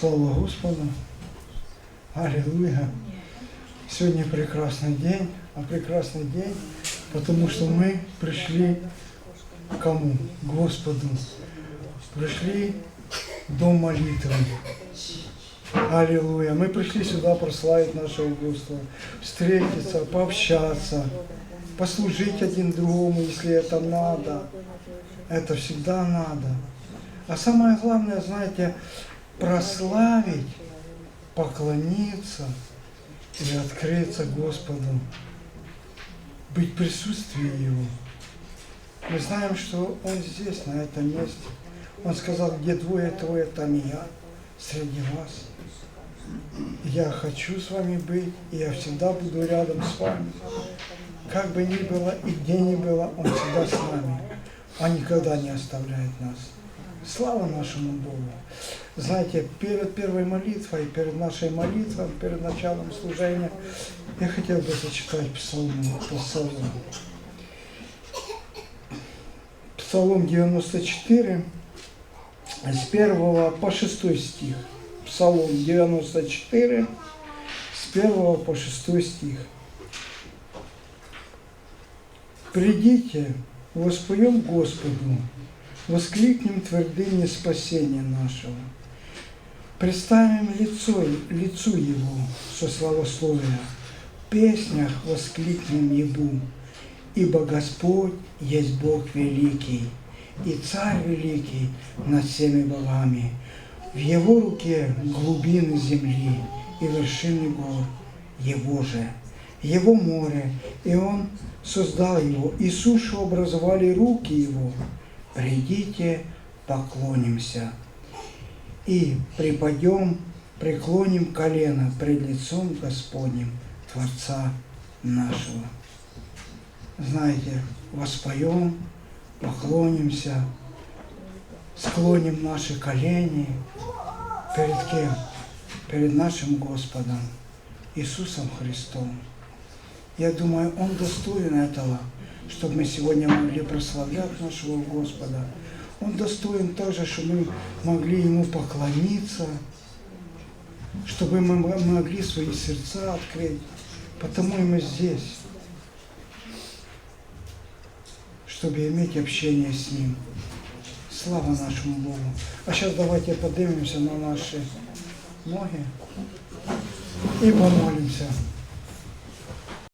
Слава Господу. Аллилуйя. Сегодня прекрасный день, а прекрасный день, потому что мы пришли к кому? К Господу. Пришли в дом молитвы. Аллилуйя. Мы пришли сюда прославить нашего Господа, встретиться, пообщаться, послужить один другому, если это надо. Это всегда надо. А самое главное, знаете, прославить, поклониться и открыться Господу, быть в присутствии Его. Мы знаем, что Он здесь, на этом месте. Он сказал, где двое, трое, там и я среди вас. Я хочу с вами быть, и я всегда буду рядом с вами. Как бы ни было и где ни было, Он всегда с нами. Он никогда не оставляет нас. Слава нашему Богу. Знаете, перед первой молитвой, перед нашей молитвой, перед началом служения, я хотел бы зачитать псалм, псалом. Псалом 94, с 1 по 6 стих. Псалом 94, с 1 по 6 стих. Придите, воспоем Господу, воскликнем твердыни спасения нашего. Представим лицо, лицу Его со славословия, в песнях воскликнем Ему, ибо Господь есть Бог великий, и Царь великий над всеми богами. В Его руке глубины земли и вершины гор Его же, Его море, и Он создал его, и сушу образовали руки Его. Придите, поклонимся и припадем, преклоним колено пред лицом Господним, Творца нашего. Знаете, воспоем, поклонимся, склоним наши колени перед кем? Перед нашим Господом, Иисусом Христом. Я думаю, Он достоин этого, чтобы мы сегодня могли прославлять нашего Господа. Он достоин также, чтобы мы могли Ему поклониться, чтобы мы могли свои сердца открыть. Потому и мы здесь, чтобы иметь общение с Ним. Слава нашему Богу. А сейчас давайте поднимемся на наши ноги и помолимся.